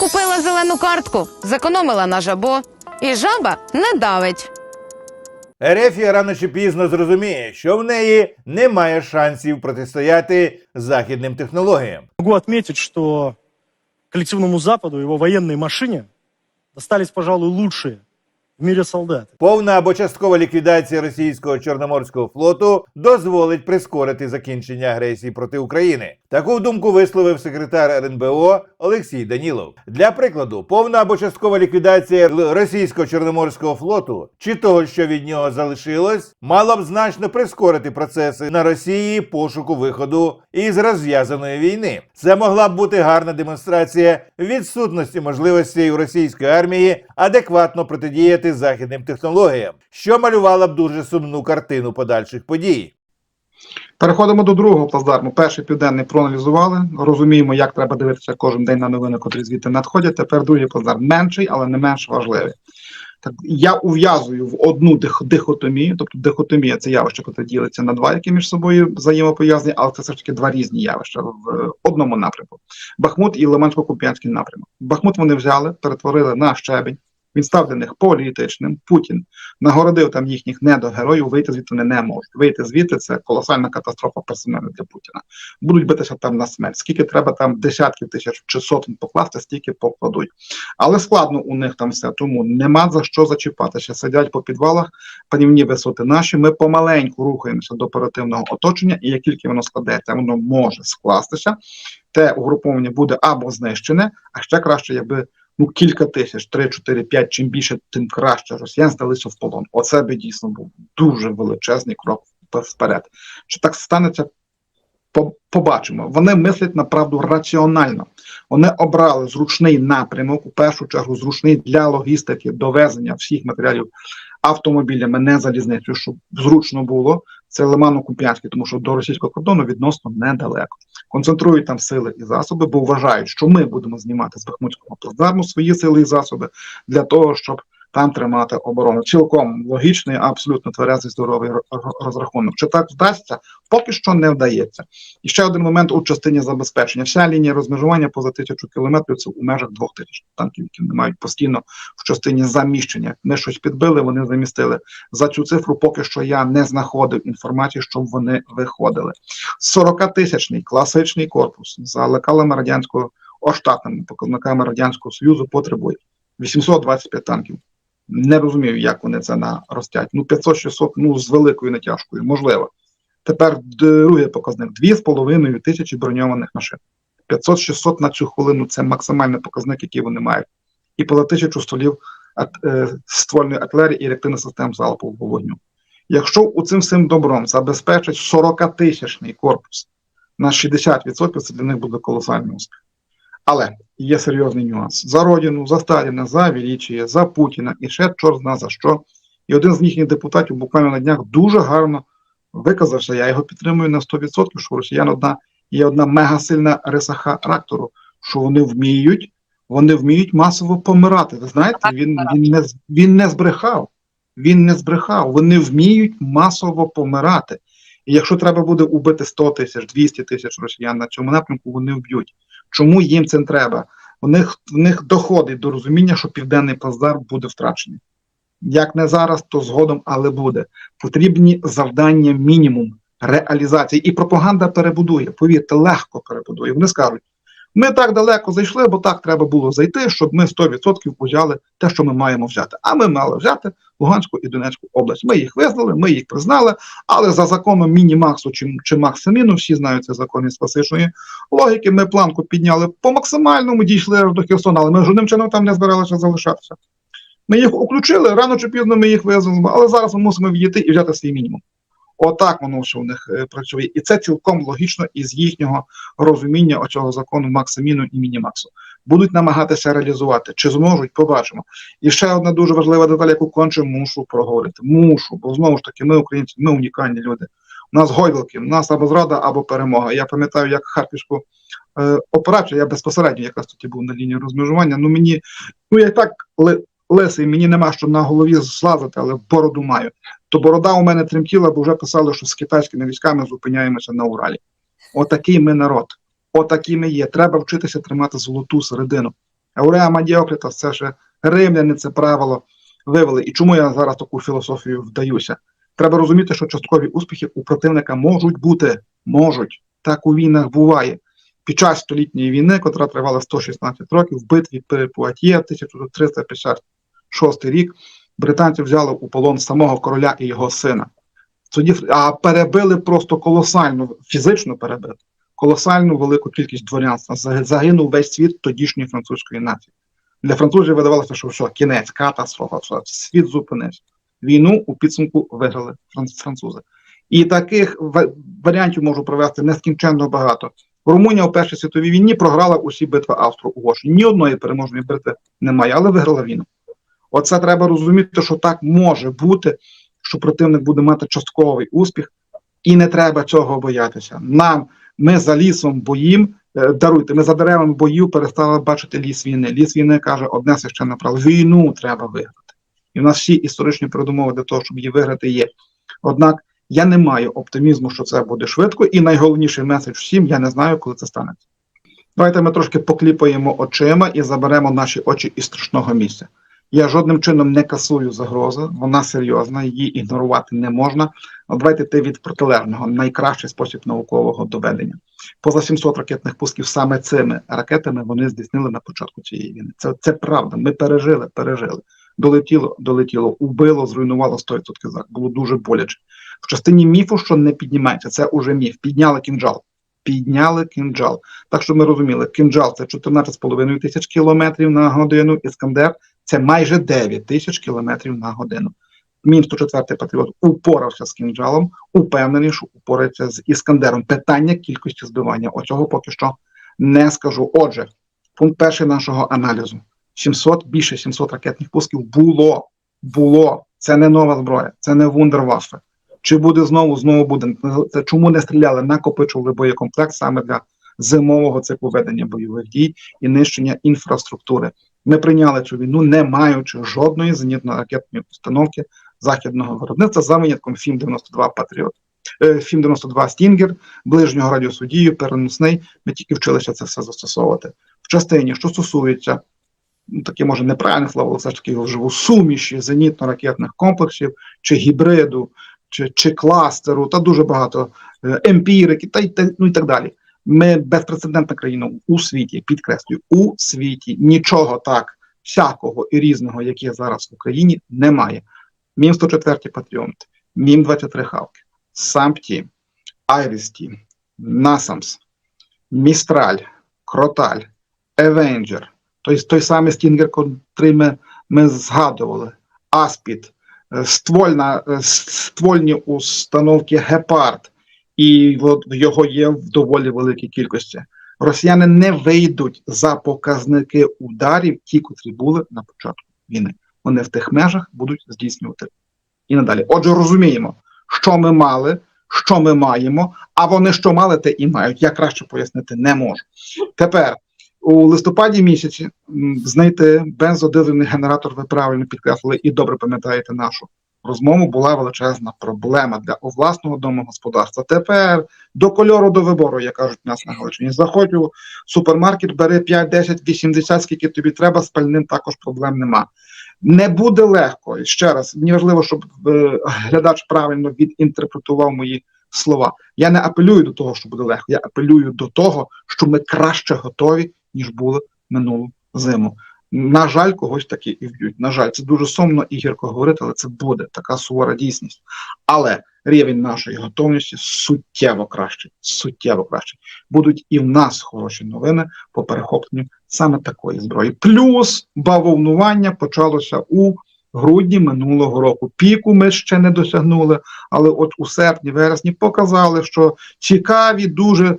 Купила зелену картку, зекономила на жабо, і жаба не давить. Ерефія рано чи пізно зрозуміє, що в неї немає шансів протистояти західним технологіям. Могу отметить, що коллективному Западу, его военной машине, достались, пожалуй, лучшие в мире солдаты. Повна або часткова ліквідація російського чорноморського флоту дозволить прискорити закінчення агресії проти України. Таку думку висловив секретар РНБО Олексій Данілов. Для прикладу, повна або часткова ліквідація російського чорноморського флоту чи того, що від нього залишилось, мала б значно прискорити процеси на Росії пошуку виходу із розв'язаної війни. Це могла б бути гарна демонстрація відсутності можливостей у російської армії адекватно протидіяти західним технологіям, що малювала б дуже сумну картину подальших подій. Переходимо до другого плацдарму. Перший південний проаналізували. Розуміємо, як треба дивитися кожен день на новини, котрі звідти надходять. Тепер другий плацдарм менший, але не менш важливий. Так я ув'язую в одну дих, дихотомію, тобто дихотомія це явище, яке ділиться на два, які між собою взаємопов'язані, але це все ж таки два різні явища в одному напрямку. Бахмут і Лимансько-Куп'янський напрямок. Бахмут вони взяли, перетворили на щебень. Він став для них політичним. Путін нагородив там їхніх недогероїв, вийти звідти вони не можуть. Вийти звідти це колосальна катастрофа персональна для Путіна. Будуть битися там на смерть. Скільки треба там десятків тисяч чи сотень покласти, стільки покладуть. Але складно у них там все, тому нема за що зачіпатися. Сидять по підвалах, панівні висоти наші. Ми помаленьку рухаємося до оперативного оточення, і як тільки воно складеться, воно може скластися. Те угруповання буде або знищене, а ще краще, якби ну кілька тисяч, 3, 4, 5, чим більше, тим краще росіян здалися в полон. Оце би дійсно був дуже величезний крок вперед. Чи так станеться? по- Побачимо. Вони мислять направду раціонально. Вони обрали зручний напрямок, у першу чергу зручний для логістики, довезення всіх матеріалів автомобілями, не залізницею, щоб зручно було. Це Лимано-Куп'янський, тому що до російського кордону відносно недалеко. Концентрують там сили і засоби, бо вважають, що ми будемо знімати з Бахмутського плацдарму свої сили і засоби для того, щоб там тримати оборону. Цілком логічний, абсолютно тверезий, здоровий ро- ро- розрахунок. Чи так вдасться? Поки що не вдається. І ще один момент у частині забезпечення. Вся лінія розмежування поза тисячу кілометрів це у межах двох тисяч танків, які вони мають постійно в частині заміщення. Ми щось підбили, вони замістили. За цю цифру поки що я не знаходив інформації, щоб вони виходили. 40-тисячний класичний корпус за лекалами радянського оштатними показниками радянського союзу потребує 825 танків. Не розумію, як вони це наростять. Ну 500-600, ну з великою натяжкою, можливо. Тепер другий показник: 2,5 тисячі броньованих машин. 500-600 на цю хвилину це максимальний показник, який вони мають. І по тисячу столів е, ствольної артилерії і реактивних систем залпового вогню. Якщо у цим всім добром забезпечить 40-тисячний корпус на 60%, це для них буде колосальний успіх. Але є серйозний нюанс. За Родину, за Сталіна, за Величія, за Путіна і ще чорт зна за що. І один з їхніх депутатів буквально на днях дуже гарно виказався, я його підтримую на 100%, що росіян одна є одна мегасильна риса характеру, що вони вміють, вони вміють масово помирати. Ви знаєте, він, він, не, він не збрехав. Він не збрехав. Вони вміють масово помирати. І якщо треба буде убити 100 тисяч, 200 тисяч росіян на цьому напрямку, вони вб'ють. Чому їм це треба? У них, у них доходить до розуміння, що південний плацдарм буде втрачений. Як не зараз, то згодом, але буде. Потрібні завдання мінімум реалізації. І пропаганда перебудує. Повірте, легко перебудує. Вони скажуть: ми так далеко зайшли, бо так треба було зайти, щоб ми 100% взяли те, що ми маємо взяти. А ми мали взяти Луганську і Донецьку область. Ми їх визнали, ми їх признали, але за законом міні-максу чи, чи максиміну, всі знають цей закон із класичної логіки. Ми планку підняли по максимальному, дійшли до Херсона, але ми жодним чином там не збиралися залишатися. Ми їх включили, рано чи пізно ми їх визнали, але зараз ми мусимо відійти і взяти свій мінімум. Отак воно все у них е, працює. І це цілком логічно із їхнього розуміння оцього закону максиміну і мінімаксу. Будуть намагатися реалізувати. Чи зможуть, побачимо. І ще одна дуже важлива деталь, яку конче мушу проговорити. Мушу, бо знову ж таки, ми, українці, ми унікальні люди. У нас гойдалки, у нас або зрада, або перемога. Я пам'ятаю, як Харківську е, операцію, я безпосередньо якраз тоді був на лінії розмежування. Ну мені, ну я і так ли, лисий, мені нема що на голові злазити, але бороду маю. То борода у мене тремтіла, бо вже писали, що з китайськими військами зупиняємося на Уралі. Отакий ми народ. Отакі ми є. Треба вчитися тримати золоту середину. Еуреа Мадіоклітас, це ще римляни це правило вивели. І чому я зараз таку філософію вдаюся? Треба розуміти, що часткові успіхи у противника можуть бути, можуть. Так у війнах буває. Під час столітньої війни, котра тривала 116 років, в битві при Пуатьє 1356 рік, британці взяли у полон самого короля і його сина. Тоді а перебили просто колосально, фізично перебили колосальну велику кількість дворянства. Загинув весь світ тодішньої французької нації. Для французів видавалося, що все, кінець, катастрофа, все, світ зупинився. Війну у підсумку виграли французи. І таких варіантів можу провести нескінченно багато. Румунія у Першій світовій війні програла усі битви Австро-Угорщини. Ні одної переможної битви немає, але виграла війну. Оце треба розуміти, що так може бути, що противник буде мати частковий успіх, і не треба цього боятися. Нам ми за лісом боїм, е, даруйте, ми за деревами боїв перестали бачити ліс війни. Ліс війни каже, одне священне правило. Війну треба виграти. І в нас всі історичні передумови для того, щоб її виграти, є. Однак я не маю оптимізму, що це буде швидко, і найголовніший меседж всім, я не знаю, коли це станеться. Давайте ми трошки покліпаємо очима і заберемо наші очі із страшного місця. Я жодним чином не касую загрози, вона серйозна, її ігнорувати не можна. Давайте йти від протилежного, найкращий спосіб наукового доведення. Поза 700 ракетних пусків саме цими ракетами вони здійснили на початку цієї війни. Це, це правда. Ми пережили, пережили. Долетіло, долетіло, убило, зруйнувало 100% зак. Було дуже боляче. В частині міфу, що не піднімається, це уже міф. Підняли кінжал. Підняли кінжал. Так що ми розуміли, кінжал це 14,5 тисяч кілометрів на годину, іскандер це майже 9 тисяч кілометрів на годину. Мін 104 патріот упорався з кінжалом, упевнений, що упорається з іскандером. Питання кількості збивання. Оцього поки що не скажу. Отже, пункт перший нашого аналізу: 700, більше 700 ракетних пусків було. Було. Це не нова зброя, це не вундерваффе. Чи буде знову, знову буде. Це чому не стріляли, накопичували боєкомплект саме для зимового циклу ведення бойових дій і нищення інфраструктури. Ми прийняли цю війну, не маючи жодної зенітно-ракетної установки західного виробництва за винятком ФІМ-92 Патріот. Е, ФІМ-92 Стінгер, ближнього радіусу дію, переносний. Ми тільки вчилися це все застосовувати. В частині, що стосується ну, таке може неправильне слово, але все ж таки його вживу суміші зенітно-ракетних комплексів, чи гібриду, чи, чи кластеру, та дуже багато е, емпірики, та, й- ну і так далі. Ми безпрецедентна країна у світі, підкреслюю, у світі. Нічого так всякого і різного, як є зараз в Україні, немає. Мім 104 Патріот, Мім 23 Хавки, Сампті, Айрісті, Насамс, Містраль, Кроталь, Евенджер, той, той самий Стінгер, котрий ми, ми згадували, Аспід, е, ствольна, е, ствольні установки Гепард, і його є в доволі великій кількості. Росіяни не вийдуть за показники ударів, ті, котрі були на початку війни. Вони в тих межах будуть здійснювати і надалі. Отже, розуміємо, що ми мали, що ми маємо, а вони що мали, те і мають. Я краще пояснити не можу. Тепер у листопаді місяці знайти бензодизельний генератор, ви правильно підкреслили і добре пам'ятаєте нашу розмову, була величезна проблема для власного домогосподарства. Тепер до кольору до вибору, як кажуть у нас на Галичині. Заходь у супермаркет, бери 5, 10, 80, скільки тобі треба, з пальним також проблем нема. Не буде легко. І ще раз, мені важливо, щоб е, глядач правильно відінтерпретував мої слова. Я не апелюю до того, що буде легко. Я апелюю до того, що ми краще готові, ніж були минулу зиму. На жаль, когось таки і вб'ють. На жаль, це дуже сумно і гірко говорити, але це буде така сувора дійсність. Але рівень нашої готовності суттєво кращий. Суттєво кращий. Будуть і в нас хороші новини по перехопленню саме такої зброї. Плюс бавовнування почалося у грудні минулого року. Піку ми ще не досягнули, але от у серпні, вересні показали, що цікаві, дуже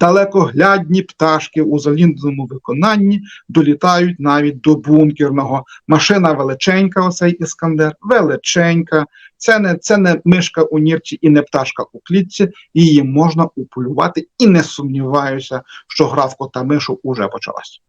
далекоглядні пташки у залізному виконанні долітають навіть до бункерного. Машина величенька, оцей іскандер, величенька. Це не, це не мишка у нірці і не пташка у клітці. Її можна уполювати, і не сумніваюся, що гра в кота мишу уже почалась.